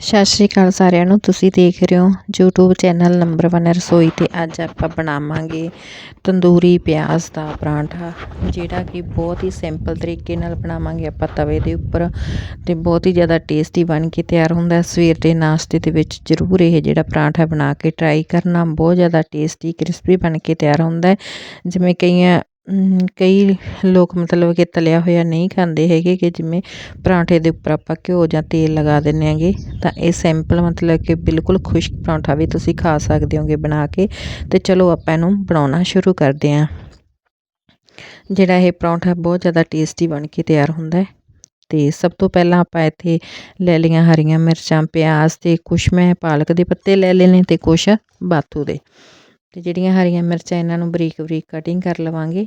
ਸਤਿ ਸ਼੍ਰੀ ਅਕਾਲ ਸਾਰਿਆਂ ਨੂੰ, ਤੁਸੀਂ ਦੇਖ ਰਹੇ ਹੋ YouTube ਚੈਨਲ ਨੰਬਰ 1 ਰਸੋਈ ਤੇ ਅੱਜ ਆਪਾਂ ਬਣਾਵਾਂਗੇ ਤੰਦੂਰੀ ਪਿਆਜ਼ ਦਾ ਪਰਾਂਠਾ, ਜਿਹੜਾ ਕਿ ਬਹੁਤ ਹੀ ਸਿੰਪਲ ਤਰੀਕੇ ਨਾਲ ਬਣਾਵਾਂਗੇ ਆਪਾਂ ਤਵੇ ਦੇ ਉੱਪਰ ਤੇ ਬਹੁਤ ਹੀ ਜ਼ਿਆਦਾ ਟੇਸਟੀ ਬਣ ਕੇ ਤਿਆਰ ਹੁੰਦਾ ਹੈ। ਸਵੇਰ ਦੇ ਨਾਸ਼ਤੇ ਦੇ ਵਿੱਚ ਜ਼ਰੂਰ ਇਹ ਜਿਹੜਾ ਪਰਾਂਠਾ ਬਣਾ ਕੇ ਟਰਾਈ ਕਰਨਾ, ਬਹੁਤ ਜ਼ਿਆਦਾ ਟੇਸਟੀ ਕ੍ਰਿਸਪੀ ਬਣ ਕੇ ਤਿਆਰ ਹੁੰਦਾ ਹੈ ਜਿਵੇਂ ਕਈਆਂ ਕਈ ਲੋਕ ਮਤਲਬ ਕਿ ਤਲਿਆ ਹੋਇਆ ਨਹੀਂ ਖਾਂਦੇ ਹੈਗੇ ਕਿ ਜਿਵੇਂ ਪਰਾਂਠੇ ਦੇ ਉੱਪਰ ਆਪਾਂ ਘਿਓ ਜਾਂ ਤੇਲ ਲਗਾ ਦਿੰਦੇ ਆਂਗੇ ਤਾਂ ਇਹ ਸਿੰਪਲ ਮਤਲਬ ਕਿ ਬਿਲਕੁਲ ਖੁਸ਼ਕ ਪਰਾਂਠਾ ਵੀ ਤੁਸੀਂ ਖਾ ਸਕਦੇ ਹੋਗੇ ਬਣਾ ਕੇ, ਤੇ ਚਲੋ ਆਪਾਂ ਇਹਨੂੰ ਬਣਾਉਣਾ ਸ਼ੁਰੂ ਕਰਦੇ ਹਾਂ। ਜਿਹੜਾ ਇਹ ਪਰੌਂਠਾ ਬਹੁਤ ਜ਼ਿਆਦਾ ਟੇਸਟੀ ਬਣ ਕੇ ਤਿਆਰ ਹੁੰਦਾ ਹੈ। ਤੇ ਸਭ ਤੋਂ ਪਹਿਲਾਂ ਆਪਾਂ ਇੱਥੇ ਲੈ ਲਈਆਂ ਹਰੀਆਂ ਮਿਰਚਾਂ, ਪਿਆਜ਼ ਤੇ ਕੁਛ ਮੈਂ ਪਾਲਕ ਦੇ ਪੱਤੇ ਲੈ ਲਏ ਨੇ ਤੇ ਕੁਛ ਬਾਥੂ ਦੇ। ਅਤੇ ਜਿਹੜੀਆਂ ਹਰੀਆਂ ਮਿਰਚਾਂ ਇਹਨਾਂ ਨੂੰ ਬਰੀਕ ਬਰੀਕ ਕਟਿੰਗ ਕਰ ਲਵਾਂਗੇ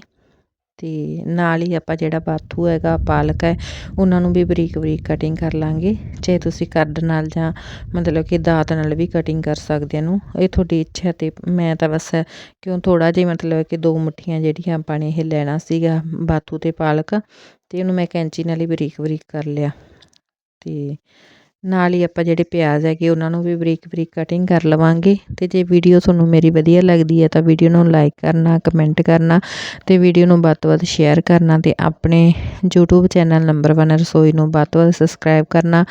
ਅਤੇ ਨਾਲ ਹੀ ਆਪਾਂ ਜਿਹੜਾ ਬਾਥੂ ਹੈਗਾ, ਪਾਲਕ ਹੈ, ਉਹਨਾਂ ਨੂੰ ਵੀ ਬਰੀਕ ਬਰੀਕ ਕਟਿੰਗ ਕਰ ਲਾਂਗੇ। ਚਾਹੇ ਤੁਸੀਂ ਕਰਦ ਨਾਲ ਜਾਂ ਮਤਲਬ ਕਿ ਦਾਤ ਨਾਲ ਵੀ ਕਟਿੰਗ ਕਰ ਸਕਦੇ ਇਹਨੂੰ। ਇਹ ਤੁਹਾਡੀ ਇੱਛਾ ਤੇ ਮੈਂ ਤਾਂ ਬਸ ਕਿਉਂ ਥੋੜਾ ਜਿਹਾ ਮਤਲਬ ਕਿ ਦੋ ਮੁੱਠੀਆਂ ਜਿਹੜੀਆਂ ਆਪਾਂ ਨੇ ਇਹ ਲੈਣਾ ਸੀਗਾ, ਬਾਥੂ ਤੇ ਪਾਲਕ, ਤੇ ਇਹਨੂੰ ਮੈਂ ਕੈਂਚੀ ਨਾਲ ਹੀ ਬਰੀਕ ਬਰੀਕ ਕਰ ਲਿਆ। ਤੇ ਨਾਲ ਹੀ ਆਪਾਂ ਜਿਹੜੇ ਪਿਆਜ਼ ਹੈਗੇ, ਉਹਨਾਂ ਨੂੰ ਵੀ ਬਰੀਕ ਬਰੀਕ ਕਟਿੰਗ ਕਰ ਲਵਾਂਗੇ। ਤੇ ਜੇ ਵੀਡੀਓ ਤੁਹਾਨੂੰ ਮੇਰੀ ਵਧੀਆ ਲੱਗਦੀ ਹੈ, ਤਾਂ ਵੀਡੀਓ ਨੂੰ ਲਾਈਕ ਕਰਨਾ ਕਮੈਂਟ ਕਰਨਾ ਤੇ ਵੀਡੀਓ ਨੂੰ ਵੱਧ ਤੋਂ ਵੱਧ ਸ਼ੇਅਰ ਕਰਨਾ ਤੇ ਆਪਣੇ YouTube ਚੈਨਲ ਨੰਬਰ 1 ਰਸੋਈ ਨੂੰ ਵੱਧ ਤੋਂ ਵੱਧ ਸਬਸਕ੍ਰਾਈਬ ਕਰਨਾ।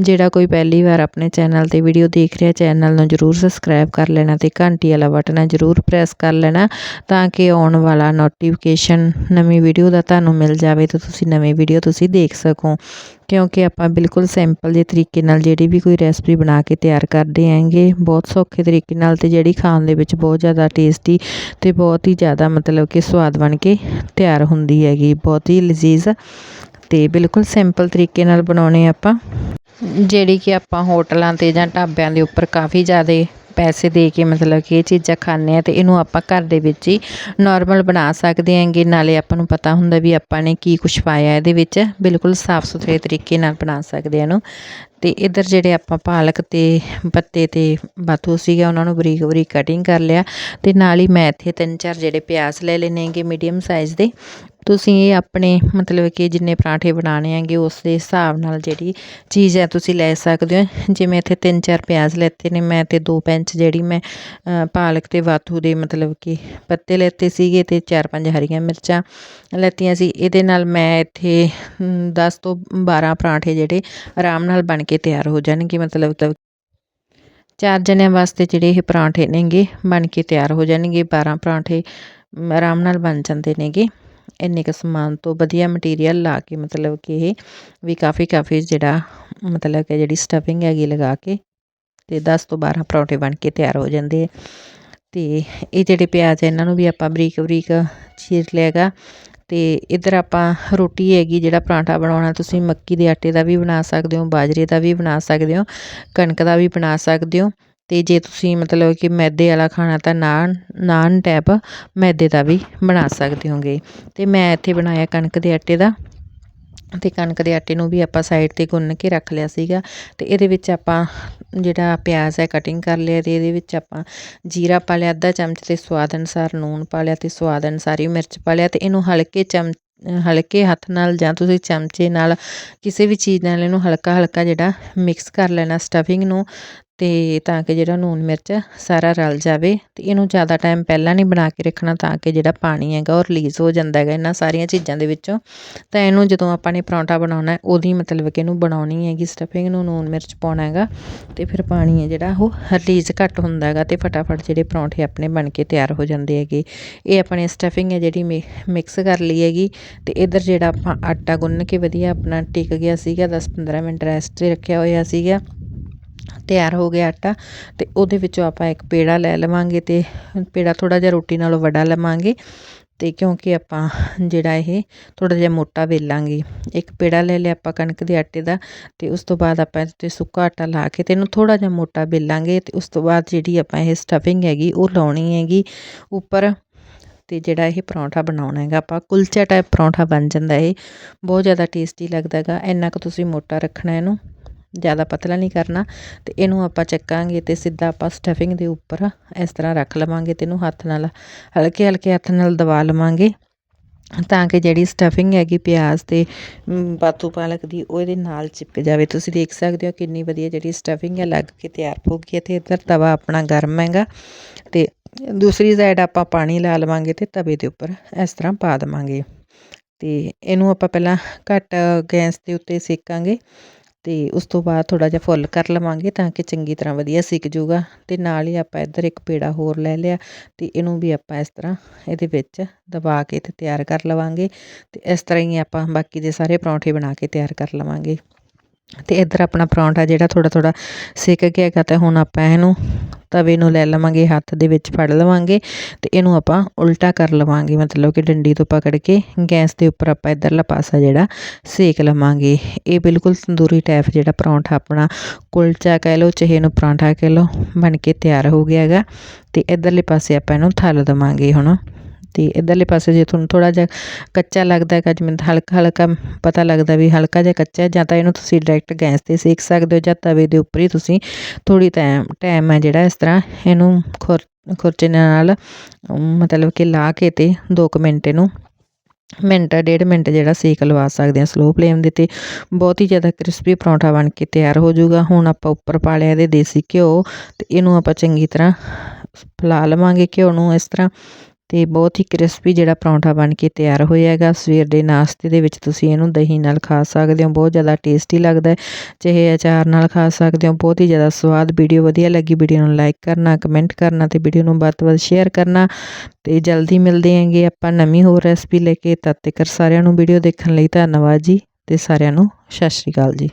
ਜਿਹੜਾ ਕੋਈ ਪਹਿਲੀ ਵਾਰ ਆਪਣੇ ਚੈਨਲ ਤੇ ਵੀਡੀਓ ਦੇਖ ਰਿਹਾ ਚੈਨਲ ਨੂੰ ਜਰੂਰ ਸਬਸਕ੍ਰਾਈਬ ਕਰ ਲੈਣਾ ਤੇ ਘੰਟੀ ਵਾਲਾ ਬਟਨ ਜਰੂਰ ਪ੍ਰੈਸ ਕਰ ਲੈਣਾ ਤਾਂ ਕਿ ਆਉਣ ਵਾਲਾ ਨੋਟੀਫਿਕੇਸ਼ਨ ਨਵੀਂ ਵੀਡੀਓ ਦਾ ਤੁਹਾਨੂੰ ਮਿਲ ਜਾਵੇ ਤੇ ਤੁਸੀਂ ਨਵੀਂ ਵੀਡੀਓ ਤੁਸੀਂ ਦੇਖ ਸਕੋ। ਕਿਉਂਕਿ ਆਪਾਂ ਬਿਲਕੁਲ ਸਿੰਪਲ ਜਿਹੇ ਤਰੀਕੇ ਨਾਲ ਜਿਹੜੀ ਵੀ ਕੋਈ ਰੈਸਪੀ ਬਣਾ ਕੇ ਤਿਆਰ ਕਰਦੇ ਹੈਗੇ, ਬਹੁਤ ਸੌਖੇ ਤਰੀਕੇ ਨਾਲ ਤੇ ਜਿਹੜੀ ਖਾਣ ਦੇ ਵਿੱਚ ਬਹੁਤ ਜ਼ਿਆਦਾ ਟੇਸਟੀ ਤੇ ਬਹੁਤ ਹੀ ਜ਼ਿਆਦਾ ਮਤਲਬ ਕਿ ਸਵਾਦ ਬਣ ਕੇ ਤਿਆਰ ਹੁੰਦੀ ਹੈਗੀ, ਬਹੁਤ ਹੀ ਲਜ਼ੀਜ਼ ਤੇ ਬਿਲਕੁਲ ਸਿੰਪਲ ਤਰੀਕੇ ਨਾਲ ਬਣਾਉਣੇ ਆਪਾਂ। ਜਿਹੜੀ ਕਿ ਆਪਾਂ ਹੋਟਲਾਂ ਤੇ ਜਾਂ ਢਾਬਿਆਂ ਦੇ ਉੱਪਰ ਕਾਫੀ ਜ਼ਿਆਦਾ ਪੈਸੇ ਦੇ ਕੇ ਮਤਲਬ ਕਿ ਇਹ ਚੀਜ਼ਾਂ ਖਾਂਦੇ ਆ ਤੇ ਇਹਨੂੰ ਆਪਾਂ ਘਰ ਦੇ ਵਿੱਚ ਹੀ ਨਾਰਮਲ ਬਣਾ ਸਕਦੇ ਹੈਗੇ। ਨਾਲੇ ਆਪਾਂ ਨੂੰ ਪਤਾ ਹੁੰਦਾ ਵੀ ਆਪਾਂ ਨੇ ਕੀ ਕੁਛ ਪਾਇਆ ਇਹਦੇ ਵਿੱਚ। ਬਿਲਕੁਲ ਸਾਫ਼ ਸੁਥਰੇ ਤਰੀਕੇ ਨਾਲ ਬਣਾ ਸਕਦੇ ਆ ਇਹਨੂੰ। ਤੇ ਇਧਰ ਜਿਹੜੇ ਆਪਾਂ ਪਾਲਕ ਤੇ ਪੱਤੇ ਤੇ ਬਾਥੂ ਸੀਗਾ, ਉਹਨਾਂ ਨੂੰ ਬਰੀਕ ਬਰੀਕ ਕਟਿੰਗ ਕਰ ਲਿਆ। ਤੇ ਨਾਲ ਹੀ ਮੈਂ ਇੱਥੇ ਤਿੰਨ ਚਾਰ ਜਿਹੜੇ ਪਿਆਜ਼ ਲੈ ਲੈਣੇ ਹੈਗੇ ਮੀਡੀਅਮ ਸਾਈਜ਼ ਦੇ। ਤੁਸੀਂ ਇਹ ਆਪਣੇ ਮਤਲਬ ਕਿ ਜਿੰਨੇ ਪਰਾਂਠੇ ਬਣਾਉਣੇ ਹੈਗੇ, ਉਸ ਦੇ ਹਿਸਾਬ ਨਾਲ ਜਿਹੜੀ ਚੀਜ਼ ਹੈ ਤੁਸੀਂ ਲੈ ਸਕਦੇ ਹੋ। ਜਿਵੇਂ ਇੱਥੇ ਤਿੰਨ ਚਾਰ ਪਿਆਜ਼ ਲੈਤੇ ਨੇ, ਮੈਂ ਤੇ ਦੋ ਪੈਂਚ ਜਿਹੜੀ ਮੈਂ ਪਾਲਕ ਤੇ ਵਾਥੂ ਦੇ ਮਤਲਬ ਕਿ ਪੱਤੇ ਲੈਤੇ ਸੀਗੇ ਤੇ ਚਾਰ ਪੰਜ ਹਰੀਆਂ ਮਿਰਚਾਂ ਲੈਤੀਆਂ ਸੀ। ਇਹਦੇ ਨਾਲ ਮੈਂ ਇੱਥੇ 10 ਤੋਂ 12 ਪਰਾਂਠੇ ਜਿਹੜੇ ਆਰਾਮ ਨਾਲ ਬਣ ਕੇ ਤਿਆਰ ਹੋ ਜਾਣਗੇ, ਮਤਲਬ ਚਾਰ ਜਣਿਆਂ ਵਾਸਤੇ ਜਿਹੜੇ ਇਹ ਪਰਾਂਠੇ ਨੇਗੇ, ਬਣ ਕੇ ਤਿਆਰ ਹੋ ਜਾਣਗੇ। 12 ਪਰਾਂਠੇ ਆਰਾਮ ਨਾਲ ਬਣ ਜਾਂਦੇ ਨੇਗੇ। ਇੰਨੇ ਕੁ ਸਮਾਨ ਤੋਂ ਵਧੀਆ ਮਟੀਰੀਅਲ ਲਾ ਕੇ, ਮਤਲਬ ਕਿ ਇਹ ਵੀ ਕਾਫੀ ਕਾਫੀ ਜਿਹੜਾ, ਮਤਲਬ ਕਿ ਜਿਹੜੀ ਸਟਫਿੰਗ ਹੈਗੀ ਲਗਾ ਕੇ ਅਤੇ ਦਸ ਤੋਂ 12 ਪਰੌਂਠੇ ਬਣ ਕੇ ਤਿਆਰ ਹੋ ਜਾਂਦੇ ਆ। ਤੇ ਇਹ ਜਿਹੜੇ ਪਿਆਜ਼ ਇਹਨਾਂ ਨੂੰ ਵੀ ਆਪਾਂ ਬਰੀਕ ਬਰੀਕ ਚੀਰ ਲਿਆਗਾ। ਅਤੇ ਇੱਧਰ ਆਪਾਂ ਰੋਟੀ ਹੈਗੀ ਜਿਹੜਾ ਪਰਾਂਠਾ ਬਣਾਉਣਾ, ਤੁਸੀਂ ਮੱਕੀ ਦੇ ਆਟੇ ਦਾ ਵੀ ਬਣਾ ਸਕਦੇ ਹੋ, ਬਾਜਰੇ ਦਾ ਵੀ ਬਣਾ ਸਕਦੇ ਹੋ, ਕਣਕ ਦਾ ਵੀ ਬਣਾ ਸਕਦੇ ਹੋ। ਅਤੇ ਜੇ ਤੁਸੀਂ ਮਤਲਬ ਕਿ ਮੈਦੇ ਵਾਲਾ ਖਾਣਾ ਤਾਂ ਨਾਨ ਨਾਨ ਟੈਪ, ਮੈਦੇ ਦਾ ਵੀ ਬਣਾ ਸਕਦੇ ਹੋਗੇ। ਅਤੇ ਮੈਂ ਇੱਥੇ ਬਣਾਇਆ ਕਣਕ ਦੇ ਆਟੇ ਦਾ। ਅਤੇ ਕਣਕ ਦੇ ਆਟੇ ਨੂੰ ਵੀ ਆਪਾਂ ਸਾਈਡ ਤੇ ਗੁੰਨ ਕੇ ਰੱਖ ਲਿਆ ਸੀਗਾ। ਅਤੇ ਇਹਦੇ ਵਿੱਚ ਆਪਾਂ ਜਿਹੜਾ ਪਿਆਜ਼ ਹੈ ਕਟਿੰਗ ਕਰ ਲਿਆ ਅਤੇ ਇਹਦੇ ਵਿੱਚ ਆਪਾਂ ਜੀਰਾ ਪਾ ਲਿਆ, ਅੱਧਾ ਚਮਚ ਅਤੇ ਸਵਾਦ ਅਨੁਸਾਰ ਨੂਣ ਪਾ ਲਿਆ ਅਤੇ ਸਵਾਦ ਅਨੁਸਾਰ ਹੀ ਮਿਰਚ ਪਾ ਲਿਆ ਅਤੇ ਇਹਨੂੰ ਹਲਕੇ ਚਮ, ਹਲਕੇ ਹੱਥ ਨਾਲ ਜਾਂ ਤੁਸੀਂ ਚਮਚੇ ਨਾਲ ਕਿਸੇ ਵੀ ਚੀਜ਼ ਨਾਲ ਇਹਨੂੰ ਹਲਕਾ ਹਲਕਾ ਜਿਹੜਾ ਮਿਕਸ ਕਰ ਲੈਣਾ ਸਟਫਿੰਗ ਨੂੰ। ਤੇ ਤਾਂ ਕਿ ਜਿਹੜਾ ਨੂਨ ਮਿਰਚ ਸਾਰਾ ਰਲ ਜਾਵੇ ਤੇ ਇਹਨੂੰ ਜ਼ਿਆਦਾ ਟਾਈਮ ਪਹਿਲਾਂ ਨਹੀਂ ਬਣਾ ਕੇ ਰੱਖਣਾ ਤਾਂ ਕਿ ਜਿਹੜਾ ਪਾਣੀ ਹੈਗਾ ਉਹ ਰਿਲੀਜ਼ ਹੋ ਜਾਂਦਾ ਹੈਗਾ ਇਹਨਾਂ ਸਾਰੀਆਂ ਚੀਜ਼ਾਂ ਦੇ ਵਿੱਚੋਂ। ਤਾਂ ਇਹਨੂੰ ਜਦੋਂ ਆਪਾਂ ਨੇ ਪਰੌਂਠਾ ਬਣਾਉਣਾ ਹੈ, ਉਹਦੀ ਮਤਲਬ ਕਿ ਇਹਨੂੰ ਬਣਾਉਣੀ ਹੈਗੀ ਸਟਫਿੰਗ ਨੂੰ ਨੂਨ ਮਿਰਚ ਪਾਉਣਾ ਹੈਗਾ ਤੇ ਫਿਰ ਪਾਣੀ ਹੈ ਜਿਹੜਾ ਉਹ ਰਿਲੀਜ਼ ਘੱਟ ਹੁੰਦਾ ਹੈਗਾ ਤੇ ਫਟਾਫਟ ਜਿਹੜੇ ਪਰੌਂਠੇ ਆਪਣੇ ਬਣ ਕੇ ਤਿਆਰ ਹੋ ਜਾਂਦੇ ਹੈਗੇ। ਇਹ ਆਪਣੇ ਸਟਫਿੰਗ ਹੈ ਜਿਹੜੀ ਮਿਕਸ ਕਰ ਲਈ ਹੈਗੀ ਤੇ ਇਧਰ ਜਿਹੜਾ ਆਪਾਂ ਆਟਾ ਗੁੰਨ ਕੇ ਵਧੀਆ ਆਪਣਾ ਟਿਕ ਗਿਆ ਸੀਗਾ 10-15 ਮਿੰਟ ਰੈਸਟ ਤੇ ਰੱਖਿਆ ਹੋਇਆ ਸੀਗਾ। ਤਿਆਰ ਹੋ ਗਿਆ ਆਟਾ ਅਤੇ ਉਹਦੇ ਵਿੱਚੋਂ ਆਪਾਂ ਇੱਕ ਪੇੜਾ ਲੈ ਲਵਾਂਗੇ ਅਤੇ ਪੇੜਾ ਥੋੜ੍ਹਾ ਜਿਹਾ ਰੋਟੀ ਨਾਲੋਂ ਵੱਡਾ ਲਵਾਂਗੇ ਅਤੇ ਕਿਉਂਕਿ ਆਪਾਂ ਜਿਹੜਾ ਇਹ ਥੋੜ੍ਹਾ ਜਿਹਾ ਮੋਟਾ ਵੇਲਾਂਗੇ। ਇੱਕ ਪੇੜਾ ਲੈ ਲਿਆ ਆਪਾਂ ਕਣਕ ਦੇ ਆਟੇ ਦਾ ਅਤੇ ਉਸ ਤੋਂ ਬਾਅਦ ਆਪਾਂ ਇਹਦੇ ਤੇ ਸੁੱਕਾ ਆਟਾ ਲਾ ਕੇ ਤੇ ਇਹਨੂੰ ਥੋੜ੍ਹਾ ਜਿਹਾ ਮੋਟਾ ਵੇਲਾਂਗੇ ਅਤੇ ਉਸ ਤੋਂ ਬਾਅਦ ਜਿਹੜੀ ਆਪਾਂ ਇਹ ਸਟਫਿੰਗ ਹੈਗੀ ਉਹ ਲਾਉਣੀ ਹੈਗੀ ਉੱਪਰ ਤੇ ਜਿਹੜਾ ਇਹ ਪਰੌਂਠਾ ਬਣਾਉਣਾ ਹੈਗਾ ਆਪਾਂ ਕੁਲਚਾ ਟਾਈਪ ਪਰੌਂਠਾ ਬਣ ਜਾਂਦਾ ਇਹ। ਬਹੁਤ ਜ਼ਿਆਦਾ ਟੇਸਟੀ ਲੱਗਦਾ ਹੈਗਾ, ਇੰਨਾ ਕੁ ਤੁਸੀਂ ਮੋਟਾ ਰੱਖਣਾ ਇਹਨੂੰ। ਜ਼ਿਆਦਾ ਪਤਲਾ ਨਹੀਂ ਕਰਨਾ ਤੇ ਇਹਨੂੰ ਆਪਾਂ ਚੱਕਾਂਗੇ ਤੇ ਸਿੱਧਾ ਆਪਾਂ ਸਟਫਿੰਗ ਦੇ ਉੱਪਰ ਇਸ ਤਰ੍ਹਾਂ ਰੱਖ ਲਵਾਂਗੇ ਤੇ ਇਹਨੂੰ ਹੱਥ ਨਾਲ ਹਲਕੇ ਹਲਕੇ ਹੱਥ ਨਾਲ ਦਬਾ ਲਵਾਂਗੇ ਤਾਂ ਕਿ ਜਿਹੜੀ ਸਟਫਿੰਗ ਹੈਗੀ ਪਿਆਜ਼ ਤੇ ਮ, ਪਾਲਕ ਦੀ ਉਹ ਇਹਦੇ ਨਾਲ ਚਿਪਕ ਜਾਵੇ। ਤੁਸੀਂ ਦੇਖ ਸਕਦੇ ਹੋ ਕਿੰਨੀ ਵਧੀਆ ਜਿਹੜੀ ਸਟਫਿੰਗ ਹੈ ਲੱਗ ਕੇ ਤਿਆਰ ਹੋ ਗਈ ਹੈ ਤੇ ਇੱਧਰ ਤਵਾ ਆਪਣਾ ਗਰਮ ਹੈਗਾ ਤੇ ਦੂਸਰੀ ਸਾਈਡ ਆਪਾਂ ਪਾਣੀ ਲਾ ਲਵਾਂਗੇ ਤੇ ਤਵੇ ਦੇ ਉੱਪਰ ਇਸ ਤਰ੍ਹਾਂ ਪਾ ਦੇਵਾਂਗੇ ਤੇ ਇਹਨੂੰ ਆਪਾਂ ਪਹਿਲਾਂ ਘੱਟ ਗੈਸ ਦੇ ਉੱਤੇ ਸੇਕਾਂਗੇ ਅਤੇ ਉਸ ਤੋਂ ਬਾਅਦ ਥੋੜ੍ਹਾ ਜਿਹਾ ਫੁੱਲ ਕਰ ਲਵਾਂਗੇ ਤਾਂ ਕਿ ਚੰਗੀ ਤਰ੍ਹਾਂ ਵਧੀਆ ਸਿੱਕ ਜੂਗਾ ਅਤੇ ਨਾਲ ਹੀ ਆਪਾਂ ਇੱਧਰ ਇੱਕ ਪੇੜਾ ਹੋਰ ਲੈ ਲਿਆ ਅਤੇ ਇਹਨੂੰ ਵੀ ਆਪਾਂ ਇਸ ਤਰ੍ਹਾਂ ਇਹਦੇ ਵਿੱਚ ਦਬਾ ਕੇ ਅਤੇ ਤਿਆਰ ਕਰ ਲਵਾਂਗੇ ਅਤੇ ਇਸ ਤਰ੍ਹਾਂ ਹੀ ਆਪਾਂ ਬਾਕੀ ਦੇ ਸਾਰੇ ਪਰੌਂਠੇ ਬਣਾ ਕੇ ਤਿਆਰ ਕਰ ਲਵਾਂਗੇ। ਤੇ ਇੱਧਰ ਆਪਣਾ ਪਰੌਂਠਾ ਜਿਹੜਾ ਥੋੜਾ ਥੋੜਾ ਸਿੱਕ ਗਿਆ ਹੈਗਾ ਤੇ ਹੁਣ ਆਪਾਂ ਇਹਨੂੰ ਤਵੇ ਨੂੰ ਲੈ ਲਵਾਂਗੇ, ਹੱਥ ਦੇ ਵਿੱਚ ਫੜ ਲਵਾਂਗੇ ਤੇ ਇਹਨੂੰ ਆਪਾਂ ਉਲਟਾ ਕਰ ਲਵਾਂਗੇ, ਮਤਲਬ ਕਿ ਡੰਡੀ ਤੋਂ ਪਕੜ ਕੇ ਗੈਸ ਦੇ ਉੱਪਰ ਆਪਾਂ ਇੱਧਰਲਾ ਪਾਸਾ ਜਿਹੜਾ ਸੇਕ ਲਵਾਂਗੇ। ਇਹ ਬਿਲਕੁਲ ਤੰਦੂਰੀ ਟਾਈਪ ਜਿਹੜਾ ਪਰੌਂਠਾ ਆਪਣਾ ਕੁਲਚਾ ਕਹਿ ਲਓ, ਚਾਹੇ ਇਹਨੂੰ ਪਰੌਂਠਾ ਕਹਿ ਲਓ, ਬਣ ਕੇ ਤਿਆਰ ਹੋ ਗਿਆ ਹੈਗਾ ਤੇ ਇੱਧਰਲੇ ਪਾਸੇ ਆਪਾਂ ਇਹਨੂੰ ਥੱਲ ਦੇਵਾਂਗੇ ਹੁਣ। ਤੇ ਇੱਧਰਲੇ ਪਾਸੇ ਜੇ ਤੁਹਾਨੂੰ ਥੋੜਾ ਜਿਹਾ ਕੱਚਾ ਲੱਗਦਾ ਹੈਗਾ, ਜਿਵੇਂ ਹਲਕਾ ਹਲਕਾ ਪਤਾ ਲੱਗਦਾ ਵੀ ਹਲਕਾ ਜਿਹਾ ਕੱਚਾ ਹੈ, ਜਾਂ ਤਾਂ ਇਹਨੂੰ ਤੁਸੀਂ ਡਾਇਰੈਕਟ ਗੈਸ ਤੇ ਸੇਕ ਸਕਦੇ ਹੋ, ਜਾਂ ਤਵੇ ਦੇ ਉੱਪਰ ਹੀ ਤੁਸੀਂ ਥੋੜੀ ਟਾਈਮ ਟਾਈਮ ਹੈ ਜਿਹੜਾ ਇਸ ਤਰ੍ਹਾਂ ਇਹਨੂੰ ਖੁਰ, ਖੁਰਚੇ ਨਾਲ ਮਤਲਬ ਕਿ ਲਾ ਕੇ ਤੇ 2 ਮਿੰਟ ਇਹਨੂੰ ਮਿੰਟ, ਡੇਢ ਮਿੰਟ ਜਿਹੜਾ ਸੇਕ ਲਵਾ ਸਕਦੇ ਆ ਸਲੋ ਫਲੇਮ ਦੇ ਤੇ। ਬਹੁਤ ਹੀ ਜ਼ਿਆਦਾ ਕ੍ਰਿਸਪੀ ਪਰੌਂਠਾ ਬਣ ਕੇ ਤਿਆਰ ਹੋ ਜਾਊਗਾ। ਹੁਣ ਆਪਾਂ ਉੱਪਰ ਪਾ ਲਿਆ ਇਹਦੇ ਦੇਸੀ ਘਿਓ, ਤੇ ਇਹਨੂੰ ਆਪਾਂ ਚੰਗੀ ਤਰ੍ਹਾਂ ਫੈਲਾ ਲਵਾਂਗੇ ਘਿਓ ਨੂੰ ਇਸ ਤਰ੍ਹਾਂ। ਅਤੇ ਬਹੁਤ ਹੀ ਕ੍ਰਿਸਪੀ ਜਿਹੜਾ ਪਰੌਂਠਾ ਬਣ ਕੇ ਤਿਆਰ ਹੋਇਆ ਹੈਗਾ। ਸਵੇਰ ਦੇ ਨਾਸ਼ਤੇ ਦੇ ਵਿੱਚ ਤੁਸੀਂ ਇਹਨੂੰ ਦਹੀਂ ਨਾਲ ਖਾ ਸਕਦੇ ਹੋ, ਬਹੁਤ ਜ਼ਿਆਦਾ ਟੇਸਟੀ ਲੱਗਦਾ ਚਾਹੇ ਅਚਾਰ ਨਾਲ ਖਾ ਸਕਦੇ ਹੋ, ਬਹੁਤ ਹੀ ਜ਼ਿਆਦਾ ਸਵਾਦ ਵੀਡੀਓ ਵਧੀਆ ਲੱਗੀ। ਵੀਡੀਓ ਨੂੰ ਲਾਈਕ ਕਰਨਾ, ਕਮੈਂਟ ਕਰਨਾ ਤੇ ਵੀਡੀਓ ਨੂੰ ਵੱਧ ਤੋਂ ਵੱਧ ਸ਼ੇਅਰ ਕਰਨਾ। ਤੇ ਜਲਦੀ ਮਿਲਦੇ ਆਂਗੇ ਆਪਾਂ ਨਵੀਂ ਹੋਰ ਰੈਸਪੀ ਲੈ ਕੇ। ਤਦ ਤੱਕ ਸਾਰਿਆਂ ਨੂੰ ਵੀਡੀਓ ਦੇਖਣ ਲਈ ਧੰਨਵਾਦ ਜੀ ਤੇ ਸਾਰਿਆਂ ਨੂੰ ਸਤਿ ਸ਼੍ਰੀ ਅਕਾਲ ਜੀ।